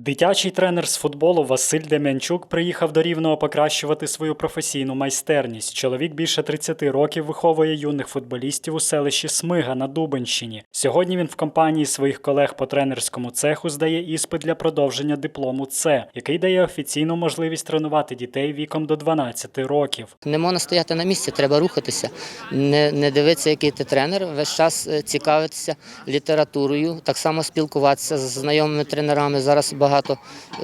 Дитячий тренер з футболу Василь Дем'янчук приїхав до Рівного покращувати свою професійну майстерність. Чоловік більше 30 років виховує юних футболістів у селищі Смига на Дубенщині. Сьогодні він в компанії своїх колег по тренерському цеху здає іспит для продовження диплому С, який дає офіційну можливість тренувати дітей віком до 12 років. Не можна стояти на місці, треба рухатися, не, не дивитися, який ти тренер, весь час е, цікавитися літературою, так само спілкуватися з знайомими тренерами. Зараз е,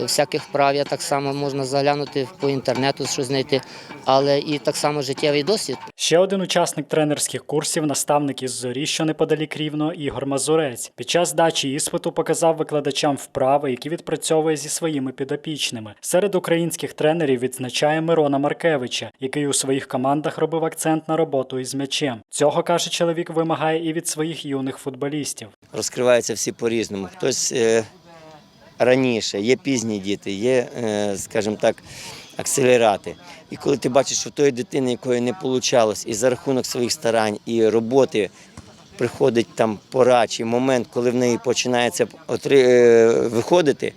всяких вправ, так само можна заглянути по інтернету, щось знайти, але і так само життєвий досвід. Ще один учасник тренерських курсів, наставник із зорі, що неподалік рівно, Ігор Мазурець. Під час здачі іспиту показав викладачам вправи, які відпрацьовує зі своїми підопічними. Серед українських тренерів відзначає Мирона Маркевича, який у своїх командах робив акцент на роботу із м'ячем. Цього каже чоловік, вимагає і від своїх юних футболістів. розкриваються всі по-різному. Хтось е, раніше, є пізні діти, є, е, скажімо так, акселерати. І коли ти бачиш, що тої дитини, якої не вийшло, і за рахунок своїх старань і роботи приходить там пора чи момент, коли в неї починається отри- е, виходити,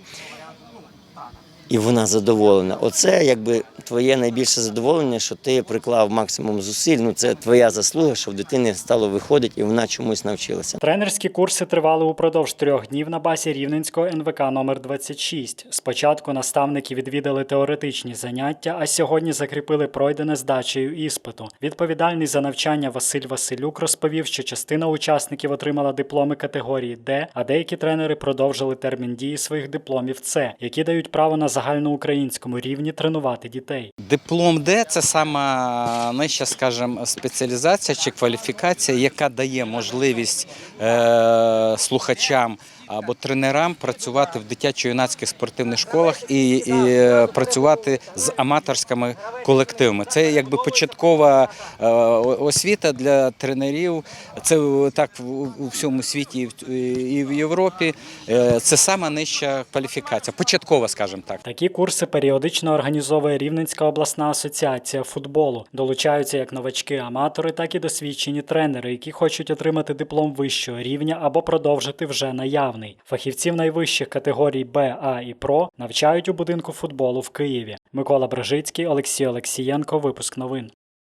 і вона задоволена. Оце якби твоє найбільше задоволення, що ти приклав максимум зусиль. Ну це твоя заслуга, що в дитини стало виходити і вона чомусь навчилася. Тренерські курси тривали упродовж трьох днів на базі Рівненського НВК номер 26 Спочатку наставники відвідали теоретичні заняття, а сьогодні закріпили пройдене здачею іспиту. Відповідальний за навчання Василь Василюк розповів, що частина учасників отримала дипломи категорії Д, а деякі тренери продовжили термін дії своїх дипломів С, які дають право на загальноукраїнському рівні тренувати дітей. Диплом Д це сама нижча, скажімо, спеціалізація чи кваліфікація, яка дає можливість е, слухачам або тренерам працювати в дитячо-юнацьких спортивних школах і, і е, працювати з аматорськими колективами. Це якби початкова е, освіта для тренерів. Це так у всьому світі і в- Європі. Е, Це сама нижча кваліфікація, початкова, скажімо так. Такі курси періодично організовує Рівненська обласна асоціація футболу. Долучаються як новачки-аматори, так і досвідчені тренери, які хочуть отримати диплом вищого рівня або продовжити вже наявний. Фахівців найвищих категорій Б, А і ПРО навчають у будинку футболу в Києві. Микола Бражицький, Олексій Олексієнко. Випуск новин.